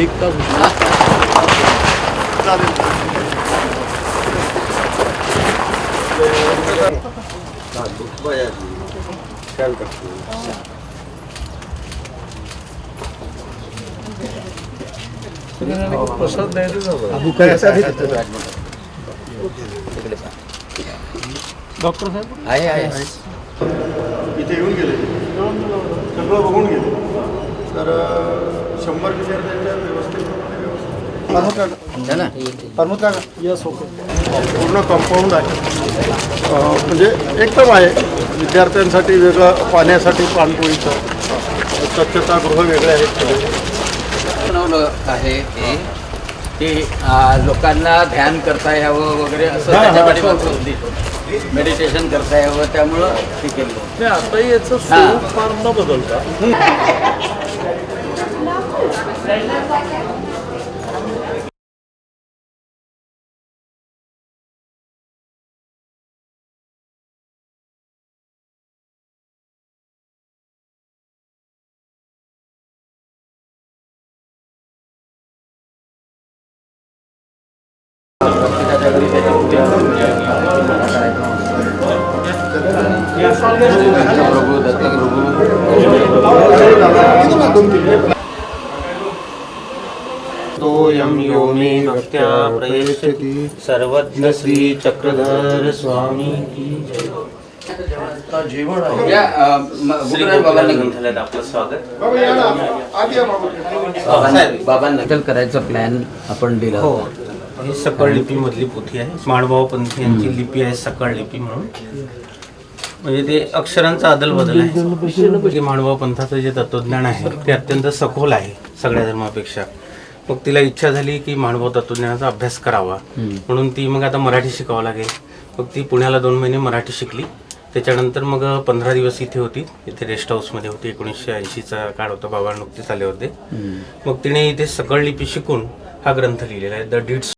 एक तास प्रसाद डॉक्टर साहेब? आहे आहे. इथे येऊन गेले. सगळं बघून गेले. तर शंभर विद्यार्थ्यांच्या व्यवस्थेप्रमाणे यस ओके पूर्ण कंपाऊंड आहे. म्हणजे एकदम आहे. विद्यार्थ्यांसाठी वेगळं पाण्यासाठी पाणपोईचं स्वच्छतागृह वेगळे आहेत. आहे हे. की लोकांना ध्यान करता यावं वगैरे असं त्याच्या पाठीमागचं उद्दिष्ट होतं. मेडिटेशन करता यावं त्यामुळं हे केलं. आता याचं स्वरूप फार न बदलता. दत्तप्रभू दत्तप्रभू यो मे भक्त्या प्रयच्छति। सर्वज्ञ श्री चक्रधर स्वामी जेवण आपलं स्वागत. बाबांना करायचा प्लॅन आपण दिला हो. ही सकळ लिपी मधली पोथी आहे. माणभाव पंथी यांची लिपी आहे सकळ लिपी म्हणून. म्हणजे ते अक्षरांचा अदल बदल आहे. म्हणजे माणभाव पंथाचं जे तत्वज्ञान आहे ते अत्यंत सखोल आहे सगळ्या धर्मापेक्षा. मग तिला इच्छा झाली की माणभाव तत्वज्ञानाचा अभ्यास करावा. म्हणून ती मग आता मराठी शिकावं लागेल. मग ती पुण्याला दोन महिने मराठी शिकली. त्याच्यानंतर मग पंधरा दिवस इथे होती. इथे रेस्ट हाऊसमध्ये होती. एकोणीसशे ऐंशीचा काळ होता. बाबा नुकतेच आले होते. मग तिने इथे सकळ लिपी शिकून हा ग्रंथ लिहिलेला आहे. द डिट्स